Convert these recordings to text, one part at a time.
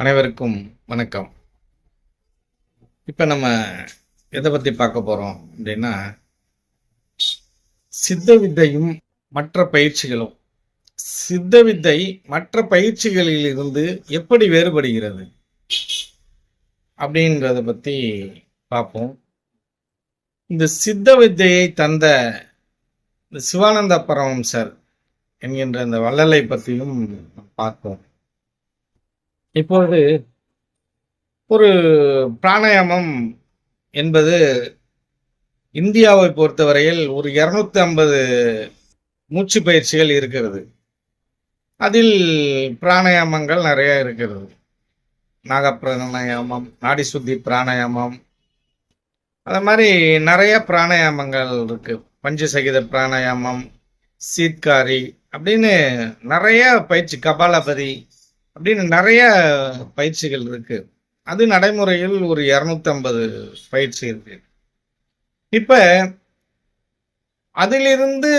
அனைவருக்கும் வணக்கம். இப்போ நம்ம எதை பற்றி பார்க்க போகிறோம் அப்படின்னா சித்த வித்தையும் மற்ற பயிற்சிகளும். சித்த வித்தை மற்ற பயிற்சிகளில் இருந்து எப்படி வேறுபடுகிறது அப்படின்றத பற்றி பார்ப்போம். இந்த சித்த வித்தையை தந்த சிவானந்த சிவானந்த பரமம்சர் என்கின்ற இந்த வள்ளலை பற்றியும் பார்ப்போம். இப்பொழுது ஒரு பிராணாயாமம் என்பது இந்தியாவை பொறுத்தவரையில் ஒரு இரநூத்தி ஐம்பது மூச்சு பயிற்சிகள் இருக்கிறது. அதில் பிராணாயாமங்கள் நிறைய இருக்கிறது. நாகப்பிராணாயாமம் நாடி சுத்தி பிராணாயாமம் அது மாதிரி நிறைய பிராணாயாமங்கள் இருக்கு. பஞ்சசகித பிராணாயாமம் சீத்காரி அப்படின்னு நிறைய பயிற்சி கபாலபதி அப்படின்னு நிறைய பயிற்சிகள் இருக்கு. அது நடைமுறையில் ஒரு இரநூத்தம்பது பயிற்சி இருக்கு. இப்ப அதிலிருந்து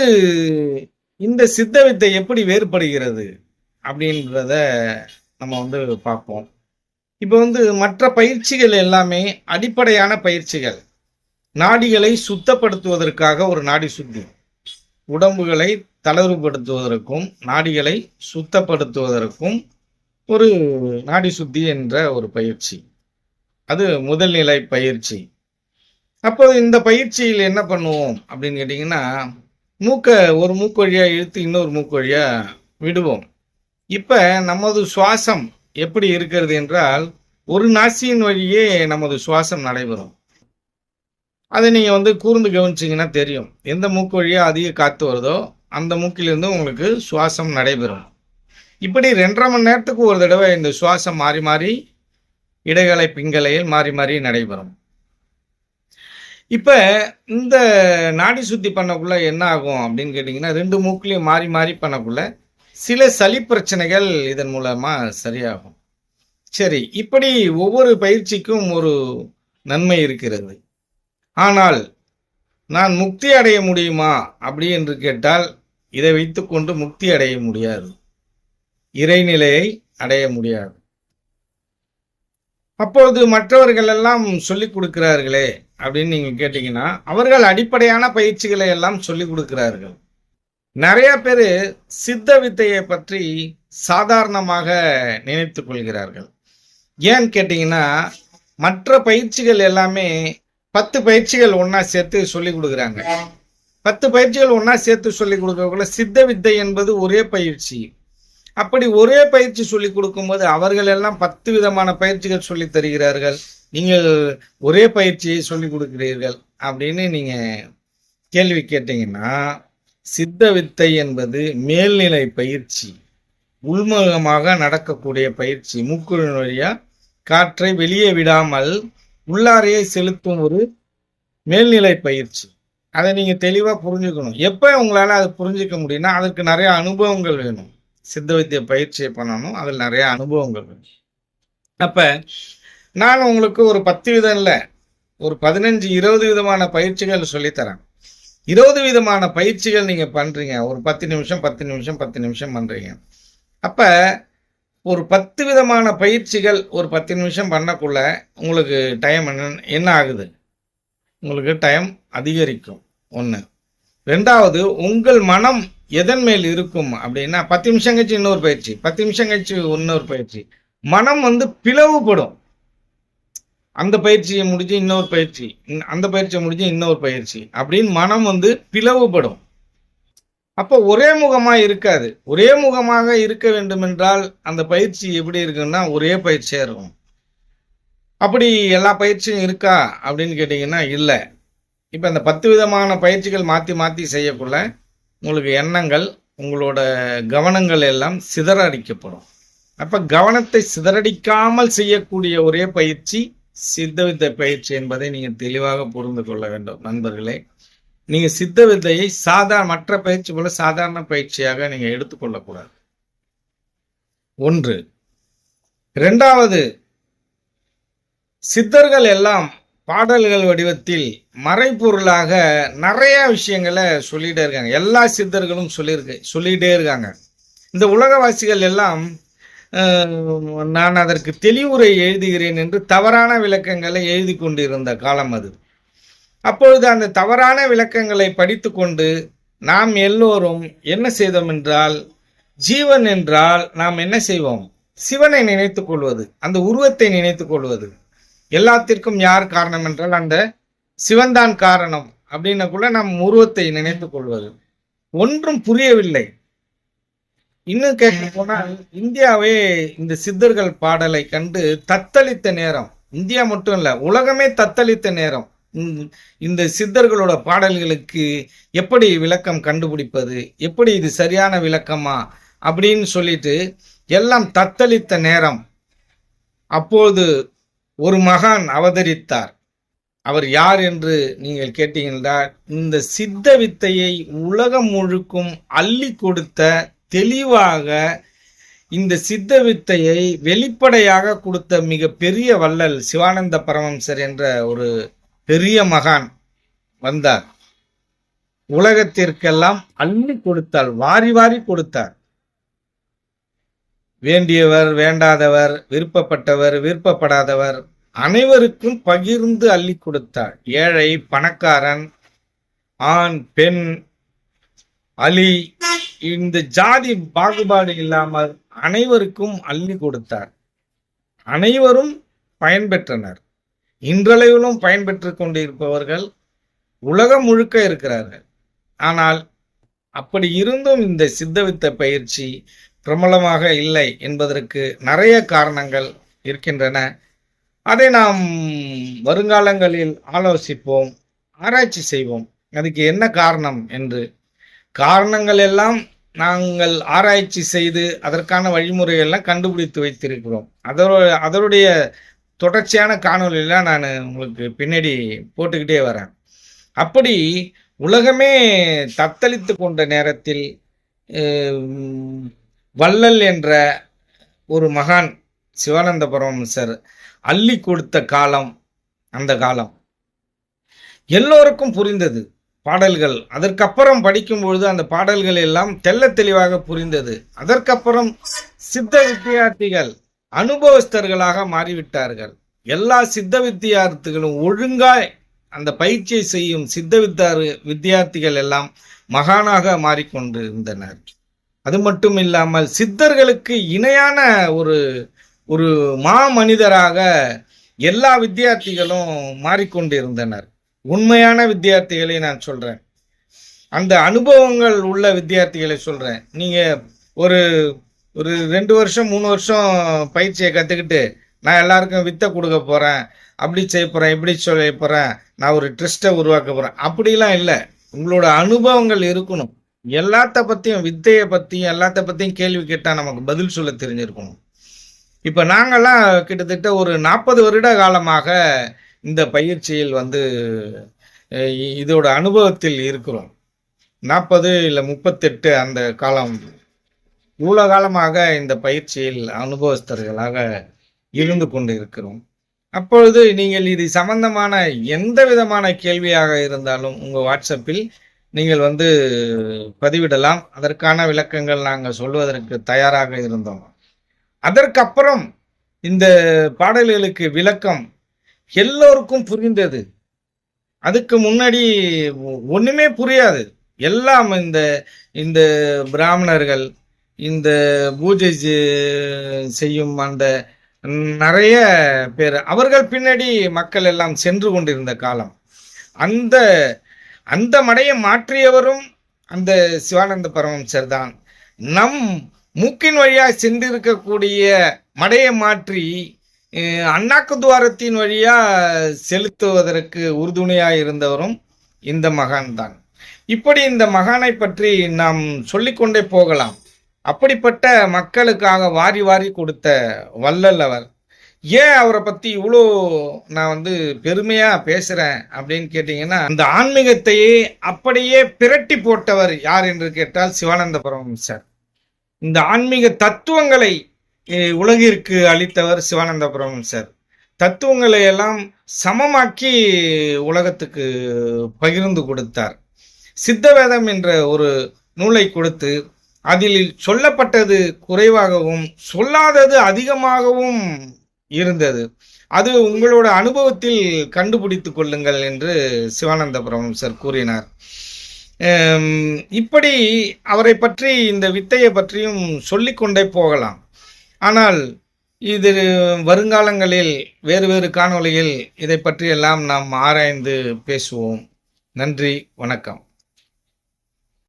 இந்த சித்த வித்தை எப்படி வேறுபடுகிறது அப்படின்றத நம்ம வந்து பார்ப்போம். இப்போ வந்து மற்ற பயிற்சிகள் எல்லாமே அடிப்படையான பயிற்சிகள். நாடிகளை சுத்தப்படுத்துவதற்காக ஒரு நாடி சுத்தி. உடம்புகளை தளர்வுபடுத்துவதற்கும் நாடிகளை சுத்தப்படுத்துவதற்கும் ஒரு நாடி சுத்தி என்ற ஒரு பயிற்சி. அது முதல் நிலை பயிற்சி. அப்போ இந்த பயிற்சியில் என்ன பண்ணுவோம் அப்படின்னு கேட்டிங்கன்னா மூக்கை ஒரு மூக்கு வழியா இழுத்து இன்னொரு மூக்கு விடுவோம். இப்ப நமது சுவாசம் எப்படி இருக்கிறது என்றால் ஒரு நாசியின் வழியே நமது சுவாசம் நடைபெறும். அதை நீங்கள் வந்து கூர்ந்து கவனிச்சிங்கன்னா தெரியும். எந்த மூக்கு வழியாக அதிக காற்று வருதோ அந்த மூக்கிலிருந்து உங்களுக்கு சுவாசம் நடைபெறும். இப்படி ரெண்டரை மணி நேரத்துக்கு ஒரு தடவை இந்த சுவாசம் மாறி மாறி இடைகளை பிங்கலையில் மாறி மாறி நடைபெறும். இப்போ இந்த நாடி சுத்தி பண்ணக்குள்ள என்ன ஆகும் அப்படின்னு கேட்டிங்கன்னா ரெண்டு மூக்குலையும் மாறி மாறி பண்ணக்குள்ள சில சளி பிரச்சனைகள் இதன் மூலமாக சரியாகும். சரி இப்படி ஒவ்வொரு பயிற்சிக்கும் ஒரு நன்மை இருக்கிறது. ஆனால் நான் முக்தி அடைய முடியுமா அப்படி என்று கேட்டால் இதை வைத்துக்கொண்டு முக்தி அடைய முடியாது. இறைநிலையை அடைய முடியாது. அப்பொழுது மற்றவர்கள் எல்லாம் சொல்லிக் கொடுக்கிறார்களே அப்படின்னு நீங்க கேட்டீங்கன்னா அவர்கள் அடிப்படையான பயிற்சிகளை எல்லாம் சொல்லிக் கொடுக்கிறார்கள். நிறைய பேர் சித்த வித்தையை பற்றி சாதாரணமாக நினைத்து கொள்கிறார்கள். ஏன்னு கேட்டிங்கன்னா மற்ற பயிற்சிகள் எல்லாமே பத்து பயிற்சிகள் ஒன்னா சேர்த்து சொல்லி கொடுக்குறாங்க. பத்து பயிற்சிகள் ஒன்னா சேர்த்து சொல்லி கொடுக்கக்குள்ள சித்த வித்தை என்பது ஒரே பயிற்சி. அப்படி ஒரே பயிற்சி சொல்லி கொடுக்கும்போது அவர்கள் எல்லாம் பத்து விதமான பயிற்சிகள் சொல்லி தருகிறார்கள். நீங்கள் ஒரே பயிற்சியை சொல்லி கொடுக்கிறீர்கள் அப்படின்னு நீங்க கேள்வி கேட்டீங்கன்னா சித்த வித்தை என்பது மேல்நிலை பயிற்சி உள்முகமாக நடக்கக்கூடிய பயிற்சி மூக்குழின் வழியா காற்றை வெளியே விடாமல் உள்ளாரையே செலுத்தும் ஒரு மேல்நிலை பயிற்சி. அதை நீங்க தெளிவா புரிஞ்சுக்கணும். எப்ப உங்களால அதை புரிஞ்சுக்க முடியும்னா அதற்கு நிறைய அனுபவங்கள் வேணும். சித்த வைத்திய பயிற்சியை பண்ணணும். அதில் நிறைய அனுபவங்கள் வேணும் அப்போ நான் உங்களுக்கு ஒரு பத்து விதம் இல்லை ஒரு பதினஞ்சு இருபது விதமான பயிற்சிகள் சொல்லித்தரேன். இருபது விதமான பயிற்சிகள் நீங்கள் பண்ணுறீங்க ஒரு பத்து நிமிஷம் பத்து நிமிஷம் பத்து நிமிஷம் பண்ணுறீங்க அப்போ ஒரு பத்து விதமான பயிற்சிகள் ஒரு பத்து நிமிஷம் பண்ணக்குள்ள உங்களுக்கு டைம் என்ன என்ன ஆகுது? உங்களுக்கு டைம் அதிகரிக்கும். ஒன்று ரெண்டாவது உங்கள் மனம் எதன் மேல் இருக்கும் அப்படின்னா பத்து நிமிஷம் கழிச்சு இன்னொரு பயிற்சி பத்து நிமிஷம் கழிச்சு இன்னொரு பயிற்சி. மனம் வந்து பிளவுபடும். அந்த பயிற்சியை முடிஞ்சு இன்னொரு பயிற்சி அந்த பயிற்சியை முடிஞ்சு இன்னொரு பயிற்சி அப்படின்னு மனம் வந்து பிளவுபடும். அப்போ ஒரே முகமா இருக்காது. ஒரே முகமாக இருக்க வேண்டும் என்றால் அந்த பயிற்சி எப்படி இருக்குன்னா ஒரே பயிற்சியா இருக்கும். அப்படி எல்லா பயிற்சியும் இருக்கா அப்படின்னு கேட்டீங்கன்னா இல்லை. இப்போ இந்த பத்து விதமான பயிற்சிகள் மாற்றி மாற்றி செய்யக்குள்ள உங்களுக்கு எண்ணங்கள் உங்களோட கவனங்கள் எல்லாம் சிதறடிக்கப்படும். அப்போ கவனத்தை சிதறடிக்காமல் செய்யக்கூடிய ஒரே பயிற்சி சித்த வித்தை பயிற்சி என்பதை நீங்கள் தெளிவாக புரிந்து கொள்ள வேண்டும். நண்பர்களே நீங்கள் சித்த வித்தையை சாதாரண மற்ற பயிற்சி போல சாதாரண பயிற்சியாக நீங்கள் எடுத்துக்கொள்ளக்கூடாது ஒன்று. இரண்டாவது சித்தர்கள் எல்லாம் பாடல்கள் வடிவத்தில் மறைப்பொருளாக நிறைய விஷயங்களை சொல்லிகிட்டே இருக்காங்க. எல்லா சித்தர்களும் சொல்லியிருக்கு சொல்லிகிட்டே இருக்காங்க. இந்த உலகவாசிகள் எல்லாம் நான் அதற்கு தெளிவுரை எழுதுகிறேன் என்று தவறான விளக்கங்களை எழுதி கொண்டிருந்த காலம் அது. அப்பொழுது அந்த தவறான விளக்கங்களை படித்துக்கொண்டு நாம் எல்லோரும் என்ன செய்தோம் என்றால் ஜீவன் என்றால் நாம் என்ன செய்வோம்? சிவனை நினைத்து கொள்வது அந்த உருவத்தை நினைத்து கொள்வது. எல்லாத்திற்கும் யார் காரணம் என்றால் அந்த சிவன்தான் காரணம் அப்படின்னக்குள்ள நம் உருவத்தை நினைத்துக் கொள்வது. ஒன்றும் புரியவில்லை. இன்னும் கேட்க போனால் இந்தியாவே இந்த சித்தர்கள் பாடலை கண்டு தத்தளித்த நேரம். இந்தியா மட்டும் இல்ல உலகமே தத்தளித்த நேரம். இந்த சித்தர்களோட பாடல்களுக்கு எப்படி விளக்கம் கண்டுபிடிப்பது எப்படி இது சரியான விளக்கமா அப்படின்னு சொல்லிட்டு எல்லாம் தத்தளித்த நேரம். அப்போது ஒரு மகான் அவதரித்தார். அவர் யார் என்று நீங்கள் கேட்டீங்கன்றால் இந்த சித்த வித்தையை உலகம் முழுக்கும் அள்ளி கொடுத்த தெளிவாக இந்த சித்த வித்தையை வெளிப்படையாக கொடுத்த மிக பெரிய வள்ளல் சிவானந்த பரமம்சர் என்ற ஒரு பெரிய மகான் வந்தார். உலகத்திற்கெல்லாம் அள்ளி கொடுத்தார் வாரி வாரி கொடுத்தார். வேண்டியவர் வேண்டாதவர் விருப்பப்பட்டவர் விருப்பப்படாதவர் அனைவருக்கும் பகிர்ந்து அள்ளி கொடுத்தார் ஏழை பணக்காரன் ஆண் பெண் அலி இந்த ஜாதி பாகுபாடு இல்லாமல் அனைவருக்கும் அள்ளி கொடுத்தார். அனைவரும் பயன்பெற்றனர். இன்றளவிலும் பயன்பெற்று கொண்டிருப்பவர்கள் உலகம் முழுக்க இருக்கிறார்கள். ஆனால் அப்படி இருந்தும் இந்த சித்தவித்த பயிற்சி பிரபலமாக இல்லை என்பதற்கு நிறைய காரணங்கள் இருக்கின்றன. அதை நாம் வருங்காலங்களில் ஆலோசிப்போம் ஆராய்ச்சி செய்வோம். அதுக்கு என்ன காரணம் என்று. காரணங்கள் எல்லாம் நாங்கள் ஆராய்ச்சி செய்து அதற்கான வழிமுறையெல்லாம் கண்டுபிடித்து வைத்திருக்கிறோம். அதோட அதனுடைய தொடர்ச்சியான காணொலியெல்லாம் நான் உங்களுக்கு பின்னாடி போட்டுக்கிட்டே வரேன். அப்படி உலகமே தத்தளித்து கொண்ட நேரத்தில் வள்ளல் என்ற ஒரு மகான் சிவானந்த பரமசர் அள்ளி கொடுத்த காலம் அந்த காலம். எல்லோருக்கும் புரிந்தது பாடல்கள். அதற்கப்புறம் படிக்கும்பொழுது அந்த பாடல்கள் எல்லாம் தெள்ள தெளிவாக புரிந்தது. அதற்கப்புறம் சித்த வித்தியார்த்திகள் அனுபவஸ்தர்களாக மாறிவிட்டார்கள். எல்லா சித்த வித்தியார்த்திகளும் ஒழுங்காய் அந்த பயிற்சியை செய்யும் சித்த வித்தார் வித்தியார்த்திகள் எல்லாம் மகானாக மாறிக்கொண்டிருந்தனர். அது மட்டும் இல்லாமல் சித்தர்களுக்கு இணையான ஒரு ஒரு மா மனிதராக எல்லா வித்தியார்த்திகளும் மாறிக்கொண்டிருந்தனர். உண்மையான வித்தியார்த்திகளை நான் சொல்கிறேன் அந்த அனுபவங்கள் உள்ள வித்தியார்த்திகளை சொல்கிறேன் நீங்கள் ஒரு ஒரு ரெண்டு வருஷம் மூணு வருஷம் பயிற்சியை கற்றுக்கிட்டு நான் எல்லாருக்கும் வித்தை கொடுக்க போகிறேன் அப்படி செய்ய போகிறேன் இப்படி சொல்ல போகிறேன் நான் ஒரு ட்ரஸ்ட்டை உருவாக்க போகிறேன் அப்படிலாம் இல்லை. உங்களோட அனுபவங்கள் இருக்கணும். எல்லாத்த பற்றியும் வித்தையை பற்றியும் எல்லாத்த பற்றியும் கேள்வி கேட்டால் நமக்கு பதில் சொல்ல தெரிஞ்சிருக்கணும். இப்போ நாங்கெல்லாம் கிட்டத்தட்ட ஒரு நாற்பது வருட காலமாக இந்த பயிற்சியில் வந்து இதோட அனுபவத்தில் இருக்கிறோம். நாற்பது இல்லை முப்பத்தெட்டு அந்த காலம் இவ்வளோ காலமாக இந்த பயிற்சியில் அனுபவஸ்தர்களாக இருந்து கொண்டு இருக்கிறோம். அப்பொழுது நீங்கள் இது சம்பந்தமான எந்த விதமான கேள்வியாக இருந்தாலும் உங்கள் வாட்ஸ்அப்பில் நீங்கள் வந்து பதிவிடலாம். அதற்கான விளக்கங்கள் நாங்கள் சொல்வதற்கு தயாராக இருந்தோம். அதற்கப்புறம் இந்த பாடல்களுக்கு விளக்கம் எல்லோருக்கும் புரிந்தது. அதுக்கு முன்னாடி ஒன்றுமே புரியாது. எல்லாம் இந்த இந்த பிராமணர்கள் இந்த பூஜை செ- செய்யும் அந்த நிறைய பேர் அவர்கள் பின்னாடி மக்கள் எல்லாம் சென்று கொண்டிருந்த காலம். அந்த அந்த மடையை மாற்றியவரும் அந்த சிவானந்த பரமம்சர் தான். நம் மூக்கின் வழியாக சென்றிருக்கக்கூடிய மடையை மாற்றி அண்ணாக்கு துவாரத்தின் வழியாக செலுத்துவதற்கு உறுதுணையாக இருந்தவரும் இந்த மகான் தான். இப்படி இந்த மகானை பற்றி நாம் சொல்லிக்கொண்டே போகலாம். அப்படிப்பட்ட மக்களுக்காக வாரி வாரி கொடுத்த வல்லல் அவர் ஏன் அவரை பத்தி இவ்வளோ நான் வந்து பெருமையா பேசுறேன் அப்படின்னு கேட்டீங்கன்னா அந்த ஆன்மீகத்தையே அப்படியே பிரட்டி போட்டவர் யார் என்று கேட்டால் சிவானந்த சார் இந்த ஆன்மீக தத்துவங்களை உலகிற்கு அளித்தவர் சிவானந்த சார் தத்துவங்களை எல்லாம் சமமாக்கி உலகத்துக்கு பகிர்ந்து கொடுத்தார். சித்தவேதம் என்ற ஒரு நூலை கொடுத்து அதில் சொல்லப்பட்டது குறைவாகவும் சொல்லாதது அதிகமாகவும் இருந்தது. அது உங்களோட அனுபவத்தில் கண்டுபிடித்து கொள்ளுங்கள் என்று சிவானந்த சார் கூறினார். இப்படி அவரை பற்றி இந்த வித்தையை பற்றியும் சொல்லிக்கொண்டே போகலாம். ஆனால் இது வருங்காலங்களில் வேறு வேறு காணொளியில் இதை பற்றியெல்லாம் நாம் ஆராய்ந்து பேசுவோம். நன்றி வணக்கம்.